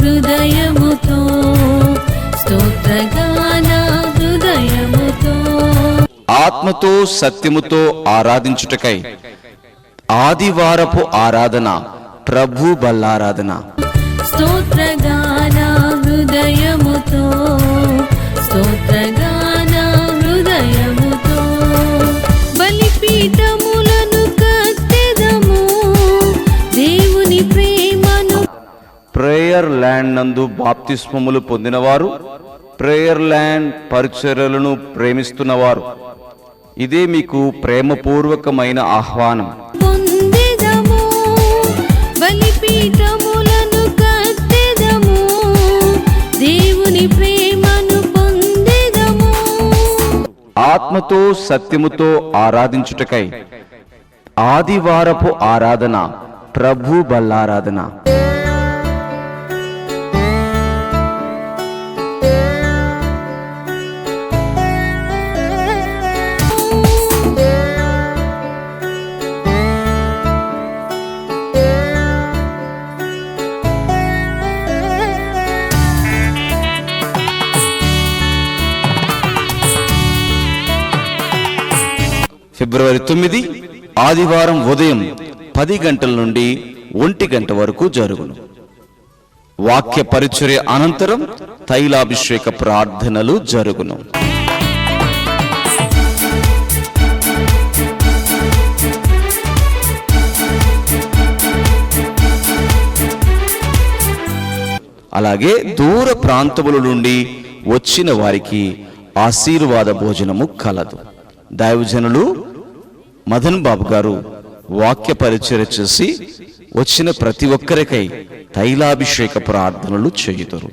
హృదయముతో హృదయముతో. ఆత్మతో సత్యముతో ఆరాధించుటకై ఆదివారపు ఆరాధన ప్రభు బల్లారాధన. స్తోత్రగాన హృదయముతో. ప్రేయర్ ల్యాండ్ నందు బాప్తిస్మములు పొందినవారు ప్రేయర్ ల్యాండ్ పరిచర్యలను ప్రేమిస్తున్నవారు. ఇదే మీకు ప్రేమపూర్వకమైన ఆహ్వానం. ఆత్మతో సత్యముతో ఆరాధించుటకై ఆదివారపు ఆరాధన ప్రభు బల్లారాధన. ఫిబ్రవరి తొమ్మిది ఆదివారం ఉదయం పది గంటల నుండి ఒంటి గంట వరకు జరుగును. వాక్య పరిచర్య అనంతరం తైలాభిషేక ప్రార్థనలు జరుగును. అలాగే దూర ప్రాంతముల నుండి వచ్చిన వారికి ఆశీర్వాద భోజనము కలదు. దైవజనులు మదన్ బాబు గారు వాక్య పరిచయ చేసి వచ్చిన ప్రతి ఒక్కరికై తైలాభిషేక ప్రార్థనలు చేయుతారు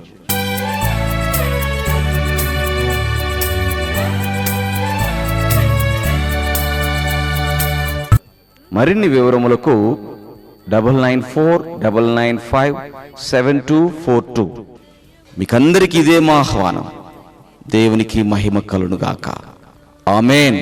మరిన్ని వివరములకు double nine four double nine five seven two four two. మీకందరికీ ఇదే మా ఆహ్వానం. దేవునికి మహిమ కలునుగాక ఆమెన్.